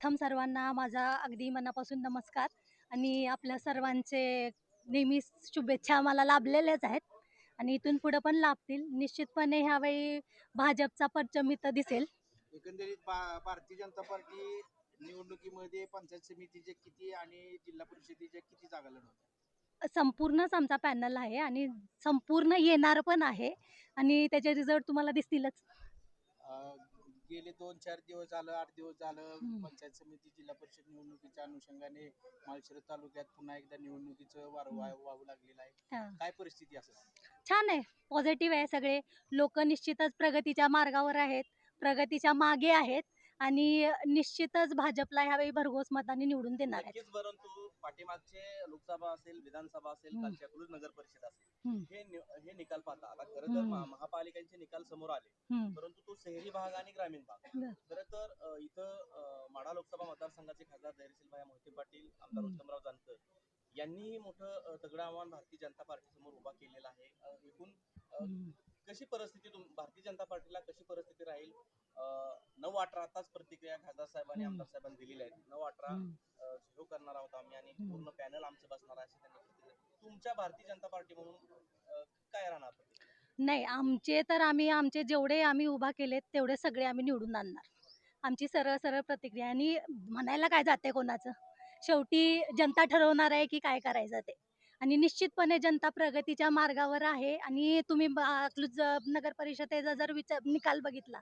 प्रथम सर्वांना माझा अगदी मनापासून नमस्कार. आणि आपल्या सर्वांचे नेहमी शुभेच्छा मला लाभलेल्याच आहेत. आणि इथून पुढे पण लाभतील. निश्चितपणे ह्यावेळी भाजपचा परचम इथं दिसेल. एकंदरीत भा- भारतीय जनता पार्टी निवडणुकीमध्ये पंचायत समितीचे किती आणि जिल्हा परिषदेच्या किती जागा लढवतात? संपूर्णच आमचा पॅनल आहे आणि संपूर्ण येणार पण आहे. आणि त्याचे रिझल्ट तुम्हाला दिसतीलच. अं, गेले दोन चार दिवस झालं आठ दिवस झालं. पंचायत समिती जिल्हा परिषद निवडणुकीच्या अनुषंगाने माळशिरस तालुक्यात पुन्हा एकदा निवडणुकीचं वारं वाह- वाहू लागलेलं आहे. हा. काय परिस्थिती असेल? छान आहे. पॉझिटिव्ह आहे सगळे. लोक निश्चितच प्रगतीच्या मार्गावर आहेत. प्रगतीच्या मागे आहेत. आणि निश्चितच भाजपला ह्यावेळी भरघोस मतांनी निवडून देणार आहेत. नक्कीच परंतु पाठीमागचे लोकसभा असेल विधानसभा असेल हम्म. कालची अकलूज नगर परिषद असेल हम्म. हे नि- हे निकाल पाहता आता खरं तर हम्म. महा- महापालिकांचे निकाल समोर आले हम्म. परंतु तो शहरी भाग आणि ग्रामीण भाग बर. खरं तर अ, इथं अ, माढा लोकसभा मतदारसंघाचे खासदार धैर्यशीलभाई मोहिते पाटील आमदार हम्म. उत्तमराव जानकर यांनीही मोठं अ, तगडं आव्हान भारतीय जनता पार्टी समोर उभा केलेलं आहे अ, एकूण हम्म. कशी परिस्थिती तुम भारतीय जनता पार्टीला कशी परिस्थिती राहील अ, नऊ अठरा आताच प्रतिक्रिया खासदार साहेबांनी. आमदार साहेबांनी दिलेल्या आहेत नऊ अठरा हम्म. झिरो करणार आहोत आम्ही आणि. पूर्ण पॅनल आमचं बसणार आहे अशी त्यांनी प्रतिक्रिया दिली. तुमच्या भारतीय जनता पार्टी म्हणून अ, काय राहणार प्रतिक्रिया? नाही आमचे तर आम्ही आमचे जेवढे आम्ही उभा केलेत तेवढे सगळे आम्ही निवडून आणणार आमची सरळ सरळ प्रतिक्रिया आणि म्हणायला काय जाते कोणाचं शेवटी जनता ठरवणार आहे की काय करायचं ते आणि निश्चितपणे जनता प्रगतीच्या मार्गावर आहे आणि तुम्ही अकलूज नगर परिषदेचा जर विचार निकाल बघितला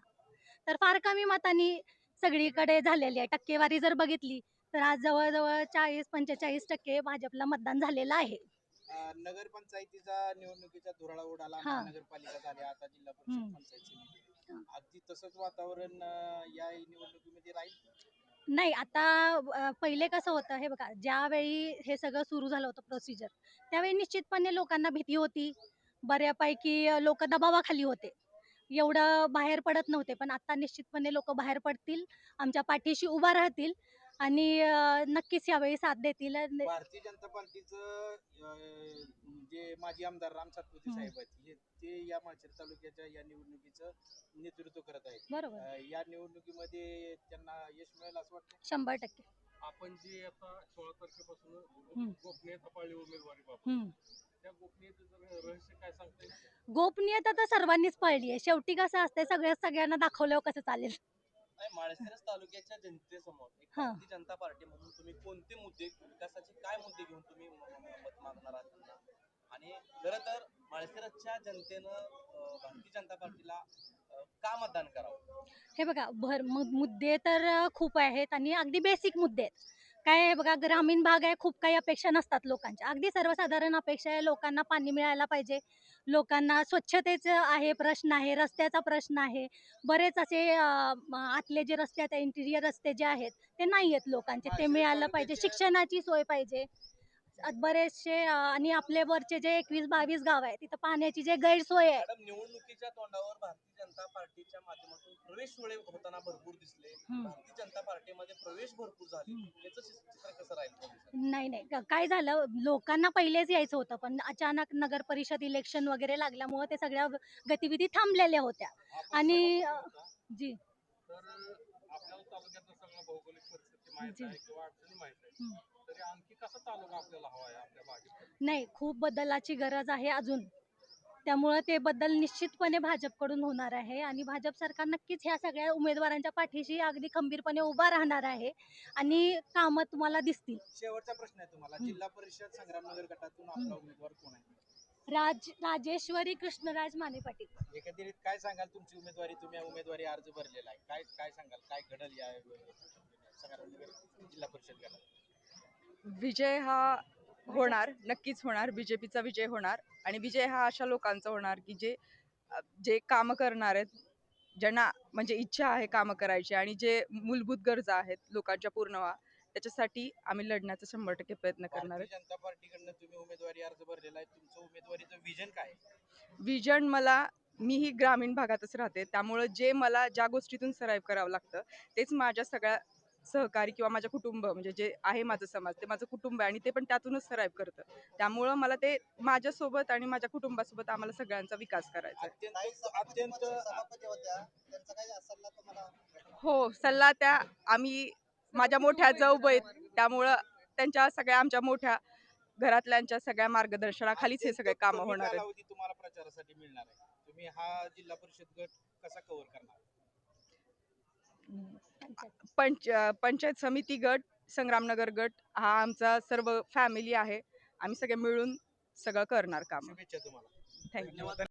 तर फार कमी मतांनी सगळीकडे झालेली आहे. टक्केवारी जर बघितली तर आज जवळजवळ चाळीस पंचेचाळीस टक्के भाजपला मतदान झालेलं आहे. नगरपंचायतीचा निवडणुकीचा धुराळा उडाला. महानगरपालिका झाल्या आता जिल्हा परिषद. पंचायत अगदी तसंच वातावरण या निवडणुकीमध्ये राहील? नाही आता पहिले कसं होतं हे बघा ज्यावेळी हे सगळं सुरू झालं होतं प्रोसिजर त्यावेळी निश्चितपणे लोकांना भीती होती. बऱ्यापैकी लोक दबावाखाली होते. एवढं बाहेर पडत नव्हते पण आता निश्चितपणे लोक बाहेर पडतील आमच्या पाठीशी उभा राहतील. आणि नक्कीच यावेळी साथ देतील भारतीय जनता पार्टीचं जे माजी आमदार राम सातपुते. साहेब आहेत हे ते या माळशिरस तालुक्याच्या या निवडणुकीचं नेतृत्व करत आहेत. बरोबर. या निवडणुकीमध्ये त्यांना यश मिळेल असं वाटतं शंभर टक्के. आपण जी आता सोळा तारखेपासून. गोपनीयता पाळली उमेदवारी बाबत हम्म. त्या गोपनीयतेचं रहस्य काय सांगता येईल? गोपनीयता तर सर्वांनीच पाळली आहे. शेवटी कसं असते सगळ्या सगळ्यांना दाखवल्यावर कसं चालेल? नाही माळशिरस तालुक्याच्या जनतेसमोर एक हा. भारतीय जनता पार्टी म्हणून तुम्ही कोणते मुद्दे विकासाचे काय मुद्दे घेऊन तुम्ही म- मत मागणार आहात त्यांना? आणि खरं तर माळशिरसच्या जनतेनं अ, भारतीय जनता पार्टीला अ, का मतदान करावं हे बघा भर मु- मुद्दे तर अ, खूप आहेत आणि अगदी बेसिक मुद्दे आहेत काय आहे बघा ग्रामीण भाग आहे खूप काही अपेक्षा नसतात लोकांच्या अगदी सर्वसाधारण अपेक्षा आहे लोकांना पाणी मिळायला पाहिजे लोकांना स्वच्छतेचं आहे प्रश्न आहे रस्त्याचा प्रश्न आहे. बरेच असे आतले जे रस्ते आहेत इंटिरियर रस्ते जे आहेत ते नाही आहेत लोकांचे. ते मिळालं पाहिजे. शिक्षणाची सोय पाहिजे. बरेचसे आणि आपले वरचे जे एकवीस बावीस गाव आहे तिथं पाण्याची जे गैरसोय आहे. मॅडम निवडणुकीच्या तोंडावर भारतीय जनता पार्टीच्या माध्यमातून प्रवेश सोहळे होताना भरपूर दिसले. हम्म. भारतीय जनता पार्टीमध्ये प्रवेश भरपूर झाले. याचं चित्र कसं राहील भविष्यात? नाही नाही. क- काय झालं? लोकांना पहिलेच यायचं होतं पण अचानक नगर परिषद इलेक्शन वगैरे लागल्यामुळे ते सगळ्या गतिविधी थांबलेल्या होत्या. आणि अ, जी. तर आपल्याला तालुक्यातलं सगळं भौगोलिक परिस्थिती माहीत जी. आहे किंवा अडचणी माहीत आहे. तरी आणखी कसा तालुका आपल्याला हवा आहे आपल्या भाजप नाही खूप बदलाची गरज आहे अजून. त्यामुळं ते बदल निश्चितपणे भाजपकडून होणार आहे आणि भाजप सरकार नक्कीच ह्या सगळ्या उमेदवारांच्या पाठीशी अगदी खंबीरपणे उभा राहणार आहे आणि कामं तुम्हाला दिसतील. शेवटचा प्रश्न आहे तुम्हाला. जिल्हा परिषद संग्रामनगर गटातून आपला उमेदवार कोण आहे? राज राजेश्वरी कृष्णराज माने पाटील. एकंदरीत काय सांगाल तुमची उमेदवारी? तुम्ही उमेदवारी अर्ज भरलेला आहे. काय काय सांगाल? काय घडल या संग्रामनगर जिल्हा परिषद गटात विजय हा होणार नक्कीच होणार. बीजेपीचा विजय होणार. आणि विजय हा अशा लोकांचा होणार की जे अ, जे कामं करणार आहेत ज्यांना म्हणजे इच्छा आहे कामं करायची आणि जे मूलभूत गरजा आहेत लोकांच्या पूर्ण व्हा त्याच्यासाठी आम्ही लढण्याचा शंभर टक्के प्रयत्न करणार भारतीय जनता पार्टीकडनं तुम्ही उमेदवारी अर्ज भरलेला आहे. तुमचं उमेदवारीचं विजन काय आहे? आहे विजन मला मीही ग्रामीण भागातच राहते. त्यामुळं जे मला ज्या गोष्टीतून सराईव करावं लागतं तेच माझ्या सगळ्या सहकारी किंवा माझ्या कुटुंब म्हणजे जे आहे माझं समाज ते माझं कुटुंब आहे आणि ते पण त्यातूनच सराईव करतं. त्यामुळं मला ते माझ्यासोबत आणि माझ्या कुटुंबासोबत आम्हाला सगळ्यांचा विकास करायचा आहे. अत्यंत अत्यंत हो सल्ला त्या आम्ही माझ्या मोठ्या जाऊबाई आहेत. त्यामुळं त्यांच्या सगळ्या आमच्या मोठ्या घरातल्यांच्या सगळ्या मार्गदर्शनाखालीच हे सगळे कामं होणार तुम्हाला प्रचारासाठी मिळणार आहे? तुम्ही हा जिल्हा परिषद गट कसा कव्हर करणार? पंच पंचायत समिती गट संग्रामनगर गट हा आमचा सर्व फॅमिली आहे. आम्ही सगळे मिळून सगळं करणार काम. तुम्हाला. थँक्यू